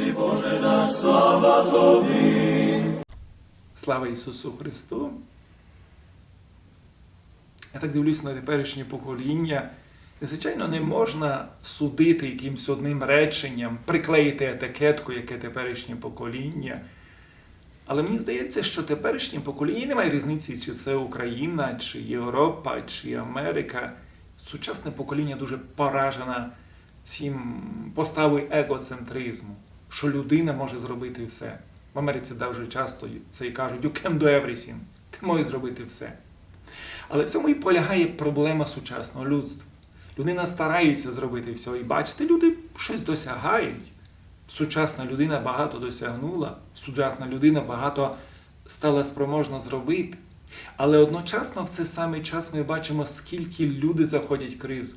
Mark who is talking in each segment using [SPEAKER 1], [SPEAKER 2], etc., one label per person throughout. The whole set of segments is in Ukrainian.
[SPEAKER 1] Тобі, Боже наш, слава Тобі.
[SPEAKER 2] Слава Ісусу Христу! Я так дивлюсь на теперішнє покоління. Звичайно, не можна судити якимось одним реченням, приклеїти етикетку, яке теперішнє покоління. Але мені здається, що теперішнє покоління немає різниці, чи це Україна, чи Європа, чи Америка. Сучасне покоління дуже поражено цим поставою егоцентризму, що людина може зробити все. В Америці дуже часто це і кажуть, you can do everything. Ти можеш зробити все. Але в цьому і полягає проблема сучасного людства. Людина старається зробити все. І бачите, люди щось досягають. Сучасна людина багато досягнула, сучасна людина багато стала спроможна зробити. Але одночасно в цей самий час ми бачимо, скільки люди заходять в кризу.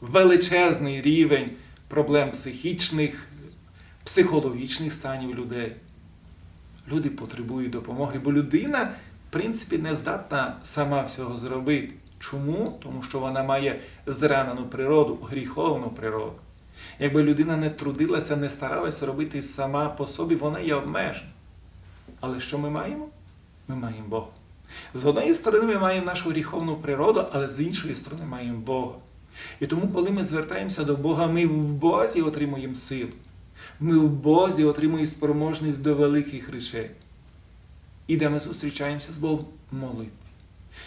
[SPEAKER 2] Величезний рівень проблем психічних, психологічних станів людей. Люди потребують допомоги, бо людина, в принципі, не здатна сама всього зробити. Чому? Тому що вона має зранену природу, гріховну природу. Якби людина не трудилася, не старалася робити сама по собі, вона є обмежена. Але що ми маємо? Ми маємо Бога. З однієї сторони, ми маємо нашу гріховну природу, але з іншої сторони маємо Бога. І тому, коли ми звертаємося до Бога, ми в Бозі отримуємо силу. Ми в Бозі отримуємо спроможність до великих речей. І де ми зустрічаємося з Богом молитві.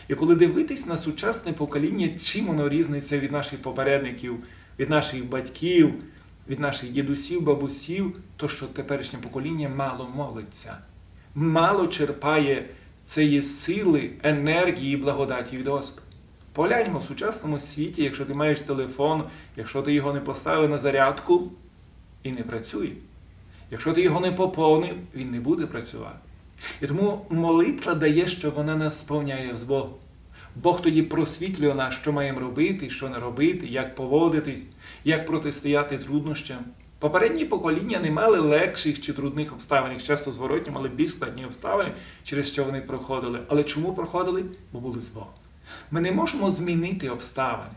[SPEAKER 2] І коли дивитись на сучасне покоління, чим воно різниться від наших попередників, від наших батьків, від наших дідусів, бабусів, то що теперішнє покоління мало молиться, мало черпає цієї сили, енергії і благодаті від Господа. Погляньмо в сучасному світі, якщо ти маєш телефон, якщо ти його не поставив на зарядку, і не працює. Якщо ти його не поповнив, він не буде працювати. І тому молитва дає, що вона нас сповняє з Богом. Бог тоді просвітлює нас, що маємо робити, що не робити, як поводитись, як протистояти труднощам. Попередні покоління не мали легших чи трудних обставин, їх часто зворотні мали більш складні обставини, через що вони проходили. Але чому проходили? Бо були з Богом. Ми не можемо змінити обставини,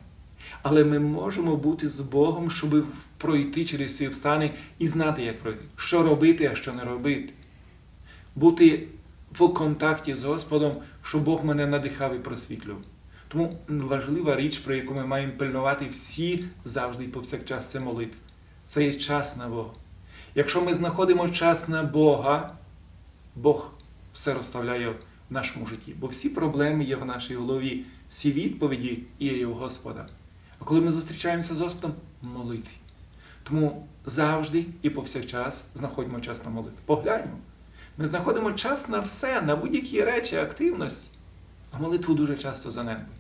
[SPEAKER 2] але ми можемо бути з Богом, щоб пройти через ці обставини і знати, як пройти, що робити, а що не робити. Бути в контакті з Господом, щоб Бог мене надихав і просвітлював. Тому важлива річ, про яку ми маємо пильнувати всі завжди і повсякчас, це молитва. Це є час на Бога. Якщо ми знаходимо час на Бога, Бог все розставляє в нашому житті. Бо всі проблеми є в нашій голові, всі відповіді є у Господа. А коли ми зустрічаємося з Господом, молитві. Тому завжди і повсякчас знаходимо час на молитву. Погляньмо. Ми знаходимо час на все, на будь-які речі, активності, а молитву дуже часто занедбуємо.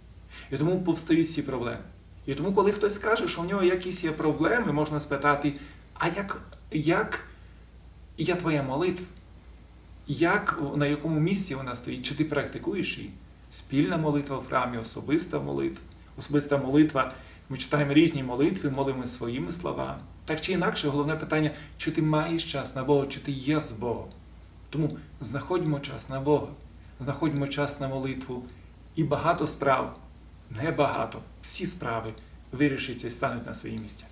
[SPEAKER 2] І тому повстають всі проблеми. І тому, коли хтось каже, що в нього якісь є проблеми, можна спитати, а як, як є твоя молитва? Як, на якому місці вона стоїть? Чи ти практикуєш її? Спільна молитва в храмі, особиста молитва. Особиста молитва. Ми читаємо різні молитви, молимо своїми словами. Так чи інакше, головне питання, чи ти маєш час на Бога, чи ти є з Богом. Тому знаходьмо час на Бога, знаходьмо час на молитву і багато справ, не багато, всі справи вирішаться і стануть на свої місця.